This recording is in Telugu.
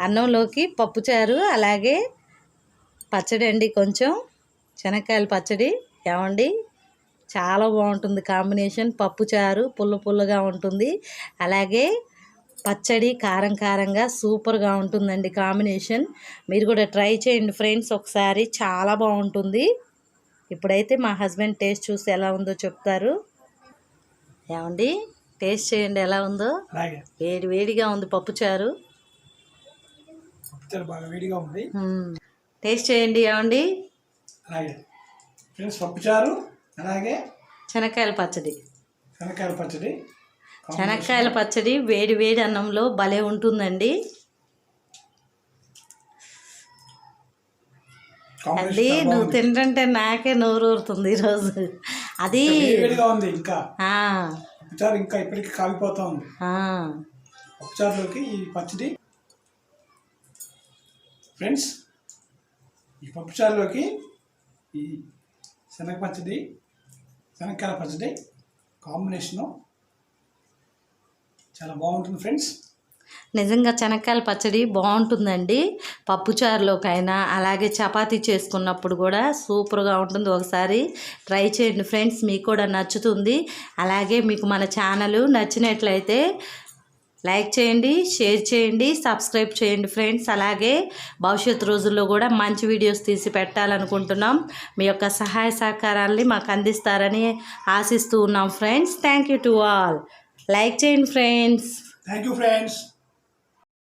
అన్నంలోకి పప్పుచారు అలాగే పచ్చడి అండి కొంచెం. శనక్కాయల పచ్చడి ఏమండి? చాలా బాగుంటుంది కాంబినేషన్. పప్పుచారు పుల్ల పుల్లగా ఉంటుంది. అలాగే పచ్చడి కారం కారంగా సూపర్గా ఉంటుందండి కాంబినేషన్. మీరు కూడా ట్రై చేయండి ఫ్రెండ్స్ ఒకసారి. చాలా బాగుంటుంది. ఇప్పుడైతే మా హస్బెండ్ టేస్ట్ చూసి ఎలా ఉందో చెప్తారు. ఏమండి? టేస్ట్ చేయండి ఎలా ఉందో. వేడి వేడిగా ఉంది పప్పుచారు పప్పుచారు బాగా వేడిగా ఉంది. టేస్ట్ చేయండి ఏమండి? అలాగే. ఫ్రెండ్స్ పప్పుచారు అలాగే శనక్కాయల పచ్చడి. శనక్కాయల పచ్చడి. శనక్కాయల పచ్చడి వేడి వేడి అన్నంలో భలే ఉంటుందండి. అది చాలా నువ్వు. తింటుంటే నాకే నోరు ఊరుతుంది ఈరోజు. అది ఉంది ఇంకా. ఇంకా ఇప్పటికీ కాగిపోతా ఉంది. ఈ పచ్చడి ఫ్రెండ్స్ ఈ పప్పుచారులోకి ఈ శనగ పచ్చడి శనక్కాయల పచ్చడి కాంబినేషను చాలా బాగుంటుంది ఫ్రెండ్స్. నిజంగా శనక్కాయల పచ్చడి బాగుంటుందండి. పప్పుచారులోకైనా అలాగే చపాతీ చేసుకున్నప్పుడు కూడా సూపర్గా ఉంటుంది. ఒకసారి ట్రై చేయండి ఫ్రెండ్స్ మీకు కూడా నచ్చుతుంది. అలాగే మీకు మన ఛానల్ నచ్చినట్లయితే లైక్ చేయండి షేర్ చేయండి సబ్స్క్రైబ్ చేయండి ఫ్రెండ్స్. అలాగే భవిష్యత్ రోజుల్లో కూడా మంచి వీడియోస్ తీసి పెట్టాలనుకుంటున్నాం. మీ యొక్క సహాయ సహకారాన్ని మాకు అందిస్తారని ఆశిస్తూ ఉన్నాం friends. Thank you to all. Like చేయండి ఫ్రెండ్స్. Thank you friends.